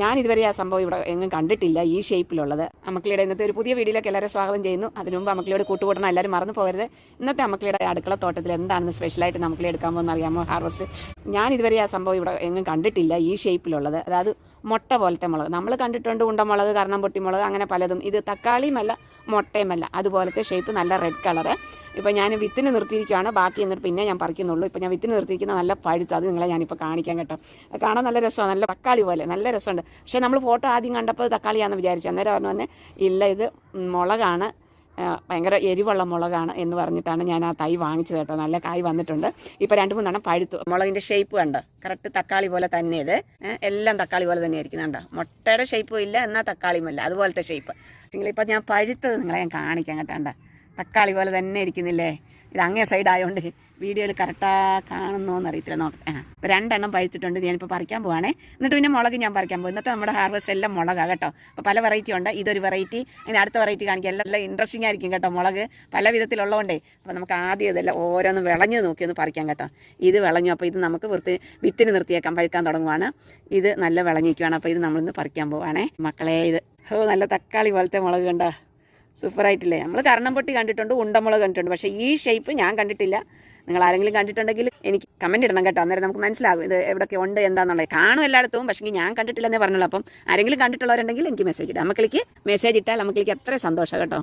ഞാൻ ഇതുവരെ ആ സംഭവം ഇവിടെ എങ്ങും കണ്ടിട്ടില്ല ഈ ഷേപ്പിലുള്ളത്. അമ്മക്കിളിയുടെ ഇന്നത്തെ ഒരു പുതിയ വീഡിയോയിലേക്ക് എല്ലാവരും സ്വാഗതം ചെയ്യുന്നു. അതിനു മുമ്പ് അമ്മക്കിളിയോട് കൂട്ടുകൂടണം എല്ലാവരും മറന്നു പോകരുത്. ഇന്നത്തെ അമ്മക്കിളിയുടെ അടുക്കള തോട്ടത്തിൽ എന്താണെന്ന് സ്പെഷ്യലായിട്ട് നമുക്കിളി എടുക്കാൻ പോകുന്ന അറിയാമോ? ഹാർവസ്റ്റ് ഞാൻ ഇതുവരെ ആ സംഭവം ഇവിടെ എങ്ങും കണ്ടിട്ടില്ല ഈ ഷേപ്പിലുള്ളത്. അതായത് മുട്ട പോലത്തെ മുളക്. നമ്മൾ കണ്ടിട്ടുണ്ട് ഉണ്ടമുളക് കർണം പൊട്ടിമുളക് അങ്ങനെ പലതും. ഇത് തക്കാളിയുമല്ല മുട്ടയുമല്ല. അതുപോലത്തെ ഷേപ്പ് നല്ല റെഡ് കളറ് ഇപ്പോൾ ഞാൻ വിത്തിന് നിർത്തിയിരിക്കുകയാണ് ബാക്കി എന്നിട്ട് പിന്നെ ഞാൻ പറിക്കുന്നുള്ളൂ. ഇപ്പോൾ ഞാൻ വിത്തിന് നിർത്തിയിരിക്കുന്ന നല്ല പഴുത്ത് അത് നിങ്ങളെ ഞാനിപ്പോൾ കാണിക്കാൻ കേട്ടോ. കാണാൻ നല്ല രസമാണ്. നല്ല തക്കാളി പോലെ നല്ല രസമുണ്ട്. പക്ഷേ നമ്മൾ ഫോട്ടോ ആദ്യം കണ്ടപ്പോൾ തക്കാളിയാണെന്ന് വിചാരിച്ചു. അന്നേരം പറഞ്ഞു തന്നെ ഇല്ല ഇത് മുളകാണ്. ഭയങ്കര എരിവുള്ള മുളകാണ് എന്ന് പറഞ്ഞിട്ടാണ് ഞാൻ ആ തൈ വാങ്ങിച്ചത് കേട്ടോ. നല്ല കായ് വന്നിട്ടുണ്ട്. ഇപ്പോൾ രണ്ട് മൂന്നെണ്ണം പഴുത്തു. മുളകിന്റെ ഷേപ്പ് കണ്ടോ? കറക്റ്റ് തക്കാളി പോലെ തന്നെ ഇത്. എല്ലാം തക്കാളി പോലെ തന്നെ ഇരിക്കുന്നുണ്ടോ മുട്ടയുടെ ഷേപ്പും ഇല്ല എന്നാൽ തക്കാളിയുമല്ല. അതുപോലത്തെ ഷേപ്പ് പക്ഷേ ഞാൻ പഴുത്തത് നിങ്ങളെ ഞാൻ കാണിക്കാൻ കേട്ടാണ്ട തക്കാളി പോലെ തന്നെ ഇരിക്കുന്നില്ലേ? ഇത് അങ്ങേ സൈഡ് ആയതുകൊണ്ട് വീഡിയോയിൽ കറക്റ്റാ കാണുന്നോന്ന് അറിയത്തില്ല നോക്കട്ടെ ആ ഇപ്പോൾ രണ്ടെണ്ണം പഴുത്തിട്ടുണ്ട് ഞാനിപ്പോൾ പറിക്കാൻ പോവാണേ. എന്നിട്ട് പിന്നെ മുളക് ഞാൻ പറിക്കാൻ പോകും. ഇന്നത്തെ നമ്മുടെ ഹാർവസ്റ്റ് എല്ലാം മുളകാണ് കേട്ടോ. അപ്പോൾ പല വെറൈറ്റി ഉണ്ട്. ഇതൊരു വെറൈറ്റി അതിന് അടുത്ത വെറൈറ്റി കാണിക്കുക എല്ലാം എല്ലാം ഇൻട്രസ്റ്റിംഗ് ആയിരിക്കും കേട്ടോ മുളക്. പല വിധത്തിലുള്ളതുകൊണ്ടേ അപ്പോൾ നമുക്ക് ആദ്യം ഇതെല്ലാം ഓരോന്നും വിളഞ്ഞ് നോക്കി ഒന്ന് പറിക്കാം കേട്ടോ. ഇത് വിളഞ്ഞു. അപ്പോൾ ഇത് നമുക്ക് വൃത്തി വിത്തിന് നിർത്തിയേക്കാം. പഴുക്കാൻ തുടങ്ങുവാണ്. ഇത് നല്ല വിളഞ്ഞിരിക്കുവാണ് അപ്പോൾ ഇത് നമ്മളിന്ന് പറിക്കാൻ പോവാണേ. മക്കളെ ഇത്. ഓ നല്ല തക്കാളി പോലത്തെ മുളക് കണ്ടോ? സൂപ്പറായിട്ടില്ലേ? നമ്മൾ കർണം പൊട്ടി കണ്ടിട്ടുണ്ട് ഉണ്ടമുളക് കണ്ടിട്ടുണ്ട്. പക്ഷേ ഈ ഷേപ്പ് ഞാൻ കണ്ടിട്ടില്ല. നിങ്ങൾ ആരെങ്കിലും കണ്ടിട്ടുണ്ടെങ്കിൽ എനിക്ക് കമന്റ് ഇടണം കേട്ടോ. അന്നേരം നമുക്ക് മനസ്സിലാകും ഇത് എവിടെയൊക്കെ ഉണ്ട് എന്താണെന്നുള്ളത് കാണും എല്ലായിടത്തും പക്ഷേ ഞാൻ കണ്ടിട്ടില്ലെന്നേ പറഞ്ഞുള്ളൂ. അപ്പം ആരെങ്കിലും കണ്ടിട്ടുള്ളവരുണ്ടെങ്കിൽ എനിക്ക് മെസ്സേജ് ഇടാം. മക്കളിക്ക് മെസ്സേജ് ഇട്ടാൽ നമുക്കിലേക്ക് എത്ര സന്തോഷം കേട്ടോ.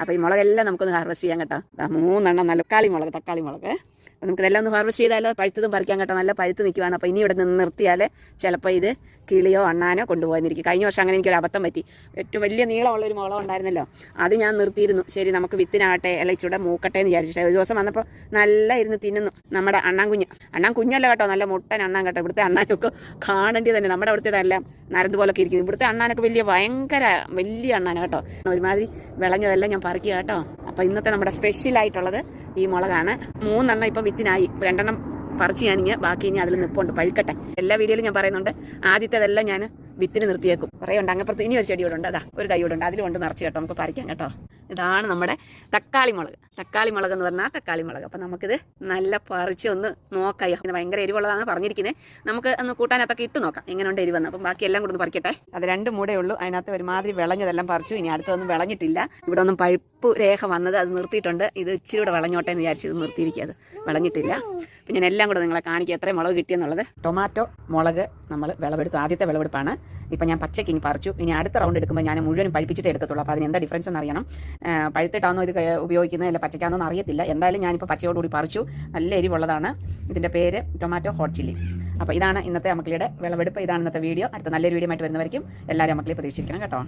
അപ്പോൾ ഈ മുളകെല്ലാം നമുക്കൊന്ന് ഹാർവസ്റ്റ് ചെയ്യാം കേട്ടോ. മൂന്നെണ്ണം നല്ല തക്കാളി മുളക് തക്കാളി മുളക്. അപ്പോൾ നമുക്ക് ഇതെല്ലാം ഒന്ന് ഹാർവസ്റ്റ് ചെയ്താലോ? പഴുത്തതും പറിക്കാൻ കേട്ടോ. നല്ല പഴുത്ത് നിൽക്കുവാണ്. അപ്പോൾ ഇനി ഇവിടെ നിന്ന് നിർത്തിയാൽ ചിലപ്പോൾ ഇത് കിളിയോ അണ്ണാനോ കൊണ്ടുപോയിരിക്കും കഴിഞ്ഞ വർഷം അങ്ങനെ എനിക്കൊരു അബദ്ധം പറ്റി. ഏറ്റവും വലിയ നീളമുള്ള ഒരു മുളം ഉണ്ടായിരുന്നല്ലോ. അത് ഞാൻ നിർത്തിയിരുന്നു. ശരി നമുക്ക് വിത്തിനാകട്ടെ അല്ല ചൂടെ മൂക്കട്ടെ എന്ന് വിചാരിച്ചിട്ട്. ഒരു ദിവസം വന്നപ്പോൾ നല്ല ഇരുന്ന് തിന്നുന്നു. നമ്മുടെ അണ്ണാൻ കുഞ്ഞ്. അണ്ണാൻ കുഞ്ഞല്ല കേട്ടോ നല്ല മുട്ടൻ അണ്ണാൻ കേട്ടോ. ഇവിടുത്തെ അണ്ണാനൊക്കെ കാണേണ്ടി തന്നെ. നമ്മുടെ അവിടുത്തേതെല്ലാം നരന്ത് പോലൊക്കെ ഇരിക്കുന്നു. ഇവിടുത്തെ അണ്ണാനൊക്കെ വലിയ ഭയങ്കര വലിയ അണ്ണാന കേട്ടോ. ഒരുമാതിരി വിളഞ്ഞതെല്ലാം ഞാൻ പറിക്കുക കേട്ടോ. അപ്പോൾ ഇന്നത്തെ നമ്മുടെ സ്പെഷ്യലായിട്ടുള്ളത് ഈ മുളകാണ്. മൂന്നെണ്ണം ഇപ്പം വിത്തിനായി. രണ്ടെണ്ണം പറിച്ച് ഞാനിങ്ങനെ ബാക്കി ഇനി അതിൽ നിൽപ്പുണ്ട് പഴുക്കട്ടെ. എല്ലാ വീഡിയോയിലും ഞാൻ പറയുന്നുണ്ട്. ആദ്യത്തേതെല്ലാം ഞാൻ വിത്തിന് നിർത്തിയേക്കും. കുറേ ഉണ്ട്. അങ്ങപ്പുറത്ത് ഇനി ഒരു ചെടി ഇവിടെ ഉണ്ട്. അതാ ഒരു തൈ ഇവിടെ ഉണ്ട്. അതിലും കൊണ്ട് നിറച്ച് കേട്ടോ. നമുക്ക് പറിക്കാം കേട്ടോ. ഇതാണ് നമ്മുടെ തക്കാളി മുളക്. തക്കാളി മുളക് എന്ന് പറഞ്ഞാൽ തക്കാളി മുളക്. അപ്പം നമുക്കിത് നല്ല പറിച്ച് ഒന്ന് നോക്കാം. ഇത് ഭയങ്കര എരിവുള്ളതാണ് പറഞ്ഞിരിക്കുന്നത് നമുക്ക് ഒന്ന് കൂട്ടാനകത്തൊക്കെ ഇട്ട് നോക്കാം. എങ്ങനെയുണ്ട് എരിവെന്ന് അപ്പം ബാക്കി എല്ലാം കൂടെ ഒന്ന് പറിക്കട്ടെ. അത് രണ്ട് മൂടേ ഉള്ളൂ. അതിനകത്ത് ഒരുമാതിരി വിളഞ്ഞതെല്ലാം പറിച്ചു. ഇനി അടുത്തൊന്നും വിളഞ്ഞിട്ടില്ല. ഇവിടെ ഒന്നും പഴുപ്പ് രേഖ വന്നത് അത് നിർത്തിയിട്ടുണ്ട്. ഇത് ഇച്ചിരി കൂടെ വിളഞ്ഞോട്ടെ എന്ന് വിചാരിച്ചത് നിർത്തിയിരിക്കുക അത് വിളഞ്ഞിട്ടില്ല. അപ്പം ഞാൻ എല്ലാം കൂടെ നിങ്ങളെ കാണിക്കുക എത്രയും മുളക് കിട്ടിയെന്നുള്ളത്. ടൊമാറ്റോ മുളക് നമ്മൾ വിളവെടുത്തു. ആദ്യത്തെ വിളവെടുപ്പാണ്. ഇപ്പം ഞാൻ പച്ചയ്ക്ക് ഇനി പറിച്ചു. ഇനി അടുത്ത റൗണ്ട് എടുക്കുമ്പോൾ ഞാൻ മുഴുവനും പഴിപ്പിച്ചിട്ട് എടുക്കത്തുള്ളൂ. അപ്പോൾ അതിന് എന്താ ഡിഫറൻസ് എന്ന് അറിയണം ആ, പഴുത്തിട്ടാണോ ഇത് ഉപയോഗിക്കുന്നത് അല്ല പച്ചയ്ക്കാണോ എന്ന് അറിയത്തില്ല. എന്തായാലും ഞാനിപ്പോൾ പച്ചയോടുകൂടി പറിച്ചു. നല്ല എരിവുള്ളതാണ്. ഇതിന്റെ പേര് ടൊമാറ്റോ ഹോട്ട് ചില്ലി. അപ്പോൾ ഇതാണ് ഇന്നത്തെ അമ്മക്കളിയുടെ വിളവെടുപ്പ്. ഇതാണ് ഇന്നത്തെ വീഡിയോ. അടുത്ത നല്ലൊരു വീഡിയോ ആയിട്ട് വരുന്നവർക്കും എല്ലാവരും അമ്മക്കളെ പ്രതീക്ഷിക്കണം കേട്ടോ.